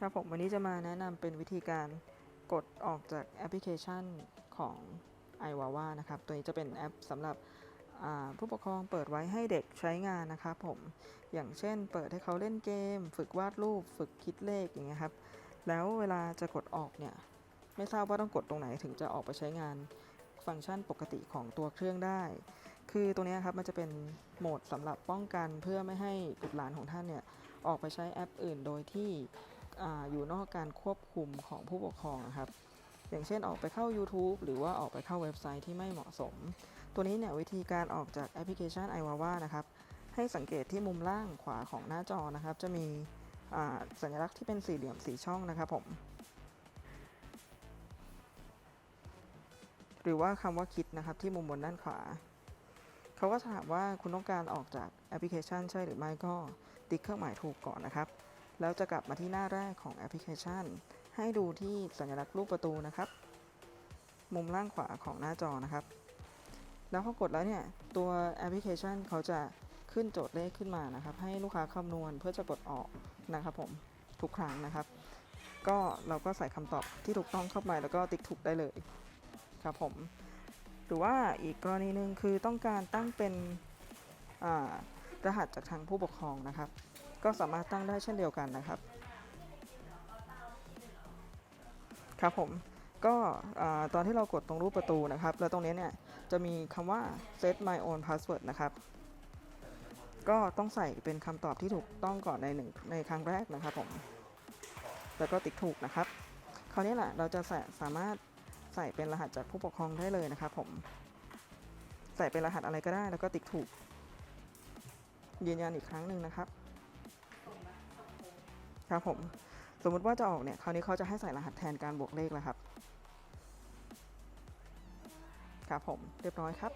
ครับผมวันนี้จะมาแนะนำเป็นวิธีการกดออกจากแอปพลิเคชันของ i w a w a นะครับ ตัวนี้จะเป็นแอปสำหรับผู้ปกครองเปิดไว้ให้เด็กใช้งานนะครับผม อย่างเช่น เปิดให้เขาเล่นเกม ฝึกวาดรูป ฝึกคิดเลขอย่างเงี้ยครับ แล้วเวลาจะกดออกเนี่ย ไม่ทราบว่าต้องกดตรงไหนถึงจะออกไปใช้งานฟังก์ชันปกติของตัวเครื่องได้ คือตัวนี้ครับมันจะเป็นโหมดสำหรับป้องกันเพื่อไม่ให้บุตรหลานของท่านเนี่ยออกไปใช้แอปอื่นโดยที่ ออยู่นอกการควบคุมของผู้ปกครองนะครับ อย่างเช่นออกไปเข้า YouTube หรือว่าออกไปเข้าเว็บไซต์ที่ไม่เหมาะสม ตัวนี้เนี่ยวิธีการออกจากแอปพลิเคชัน i w a w a นะครับ ให้สังเกตที่มุมล่างขวาของหน้าจอนะครับ จะมีสัญลักษณ์ที่เป็นสี่เหลี่ยมสีช่องนะครับผม หรือว่าคำว่าคิดนะครับที่มุมบนด้านขวาเขาก็ถามว่าคุณต้องการออกจากแอปพลิเคชันใช่หรือไม่ก็ติ๊กเครื่องหมายถูกก่อนนะครับ แล้วจะกลับมาที่หน้าแรกของแอปพลิเคชัน ให้ดูที่สัญลักษณ์รูปประตูนะครับ มุมล่างขวาของหน้าจอนะครับ แล้วพอกดแล้วเนี่ย ตัวแอปพลิเคชันเขาจะขึ้นโจทย์เลขขึ้นมานะครับ ให้ลูกค้าคำนวณเพื่อจะกดออกนะครับผมทุกครั้งนะครับ ก็เราก็ใส่คำตอบที่ถูกต้องเข้าไปแล้วก็ติ๊กถูกได้เลยครับผม หรือว่าอีกกรณีหนึ่งคือต้องการตั้งเป็นอ่า รหัสจากทางผู้ปกครองนะครับ ก็สามารถตั้งได้เช่นเดียวกันนะครับ ครับผมก็ตอนที่เรากดตรงรูปประตูนะครับ แล้วตรงนี้เนี่ยจะมีคำว่า set my own password นะครับ ก็ต้องใส่เป็นคำตอบที่ถูกต้องก่อนในหนึ่งในครั้งแรกนะครับผม แล้วก็ติ๊กถูกนะครับ คราวนี้แหละเราจะสสามารถใส่เป็นรหัสจากผู้ปกครองได้เลยนะครับผม ใส่เป็นรหัสอะไรก็ได้แล้วก็ติ๊กถูก ยืนยันอีกครั้งหนึ่งนะครับครับผมสมมุติว่าจะออกเนี่ยคราวนี้เขาจะให้ใส่รหัสแทนการบวกเลขแล้วครับ ครับผมเรียบร้อยครับ